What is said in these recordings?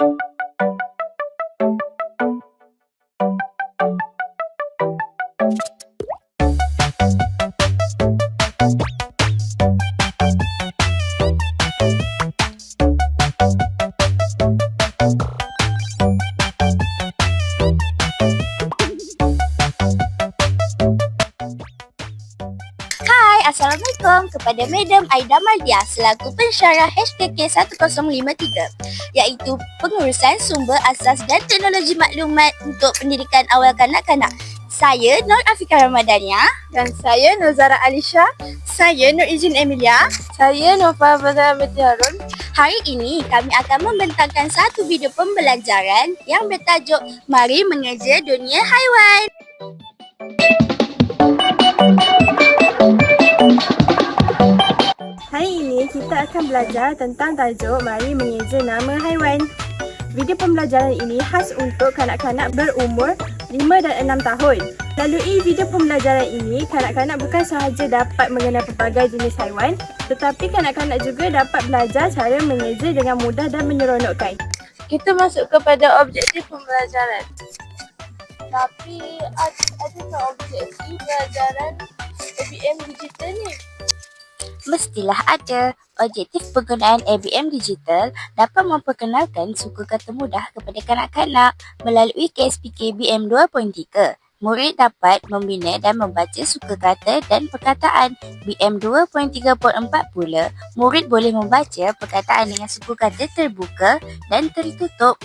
you Assalamualaikum kepada Madam Aida Maldia selaku pensyarah HKK 1053 iaitu pengurusan sumber asas dan teknologi maklumat untuk pendidikan awal kanak-kanak. Saya Nur Afika Ramadania Dan saya Nuzara Alisha. saya Nur Izin Emilia. Saya Nova Fazal Binti Harun. Hari ini kami akan membentangkan satu video pembelajaran yang bertajuk Mari Mengeja Dunia Haiwan. Akan belajar tentang tajuk Mari Mengeja Nama Haiwan. Video pembelajaran ini khas untuk kanak-kanak berumur 5 dan 6 tahun. Melalui video pembelajaran ini, kanak-kanak bukan sahaja dapat mengenal pelbagai jenis haiwan, tetapi kanak-kanak juga dapat belajar cara mengeja dengan mudah dan menyeronokkan. Kita masuk kepada objektif pembelajaran. Tapi adakah objektif pelajaran ABM digital ni? Mestilah ada. Objektif penggunaan ABM digital dapat memperkenalkan suku kata mudah kepada kanak-kanak melalui KSPK BM 2.3. Murid dapat membina dan membaca suku kata dan perkataan. BM 2.3.4 pula, murid boleh membaca perkataan dengan suku kata terbuka dan tertutup.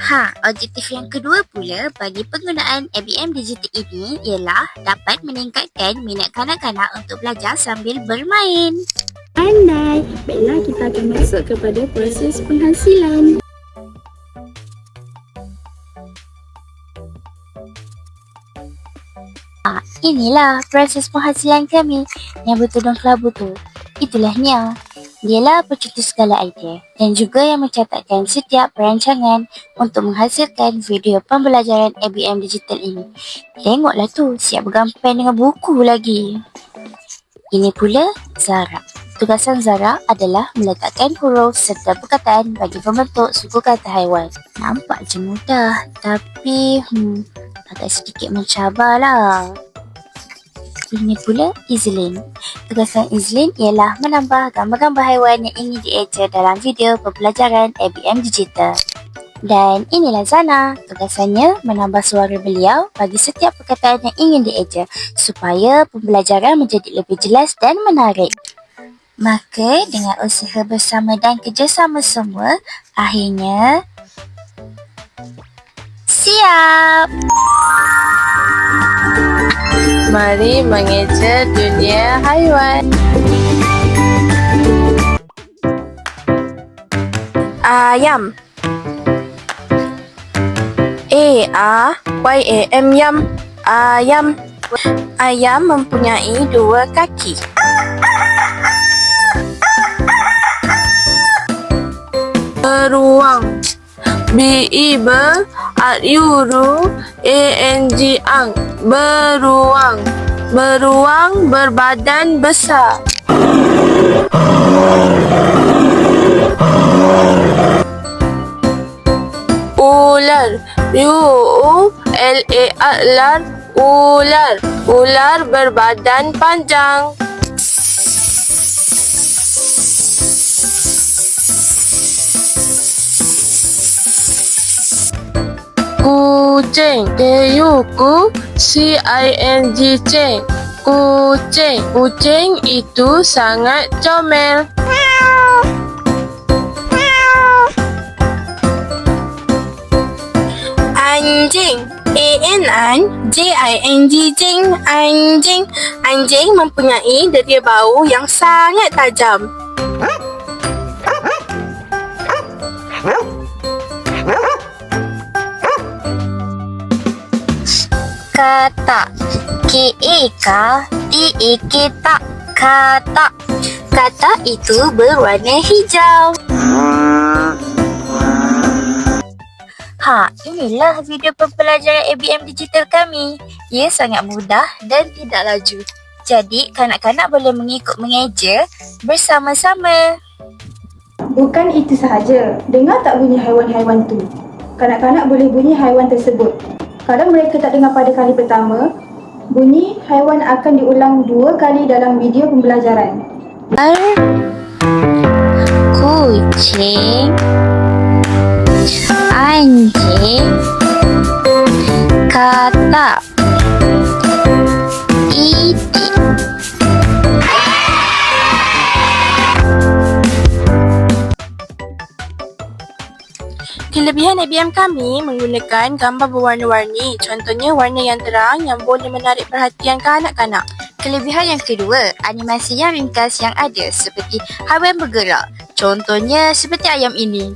Ha, objektif yang kedua pula bagi penggunaan ABM digital ini ialah dapat meningkatkan minat kanak-kanak untuk belajar sambil bermain. Pandai. Baiklah kita akan masuk kepada proses penghasilan. Ah, inilah proses penghasilan kami yang bertudung kelabu tu. Itulah Nia. Dialah pencetus segala idea dan juga yang mencatatkan setiap perancangan untuk menghasilkan video pembelajaran ABM digital ini. Tengoklah tu, siap bergampan dengan buku lagi. Ini pula Zara. Tugasan Zara adalah meletakkan huruf serta perkataan bagi membentuk suku kata haiwan. Nampak je mudah, tapi hmm, agak sedikit mencabarlah. Ini pula Izlin. Tugasan Izlin ialah menambah gambar-gambar haiwan yang ingin dieja dalam video pembelajaran ABM Digital. Dan inilah Zana. Tugasannya menambah suara beliau bagi setiap perkataan yang ingin dieja supaya pembelajaran menjadi lebih jelas dan menarik. Maka dengan usaha bersama dan kerjasama semua, akhirnya siap! Mari mengeja dunia haiwan. Ayam. A A Y A M yam. Ayam. Ayam mempunyai dua kaki. Beruang. E N G ang. Beruang. Beruang berbadan besar. Ular. U U L A R ular. Ular berbadan panjang kucing. K U K C I N G cing. Kucing. Kucing itu sangat comel. Anjing. A N N J I N G jing anjing. Anjing mempunyai deria bau yang sangat tajam Kata K A K T A K tak Kata Kata itu berwarna hijau Ha, inilah video pembelajaran ABM digital kami. Ia sangat mudah dan tidak laju. Jadi, kanak-kanak boleh mengikut mengeja bersama-sama. Bukan itu sahaja. Dengar tak bunyi haiwan-haiwan tu? Kanak-kanak boleh bunyi haiwan tersebut. Kalau mereka tak dengar pada kali pertama, bunyi haiwan akan diulang dua kali dalam video pembelajaran. Kucing, Kelebihan ABM kami menggunakan gambar berwarna-warni. Contohnya warna yang terang yang boleh menarik perhatian kanak-kanak. Kelebihan yang kedua, animasi yang ringkas yang ada seperti haiwan bergerak. Contohnya seperti ayam ini.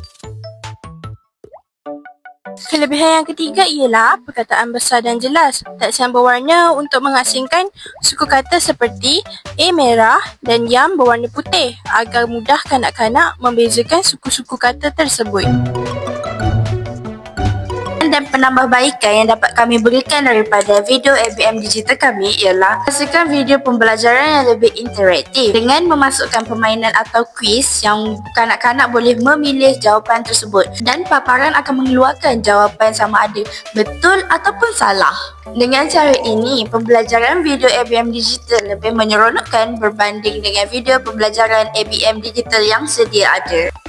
Kelebihan yang ketiga ialah perkataan besar dan jelas. Taksiran berwarna untuk mengasingkan suku kata seperti A merah dan Yam berwarna putih agar mudah kanak-kanak membezakan suku-suku kata tersebut. Dan penambahbaikan yang dapat kami berikan daripada video ABM digital kami ialah hasilkan video pembelajaran yang lebih interaktif dengan memasukkan permainan atau kuis yang kanak-kanak boleh memilih jawapan tersebut dan paparan akan mengeluarkan jawapan sama ada betul ataupun salah. Dengan cara ini, pembelajaran video ABM digital lebih menyeronokkan berbanding dengan video pembelajaran ABM digital yang sedia ada.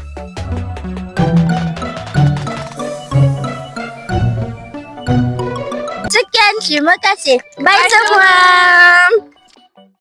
질문까지 말씀 보람.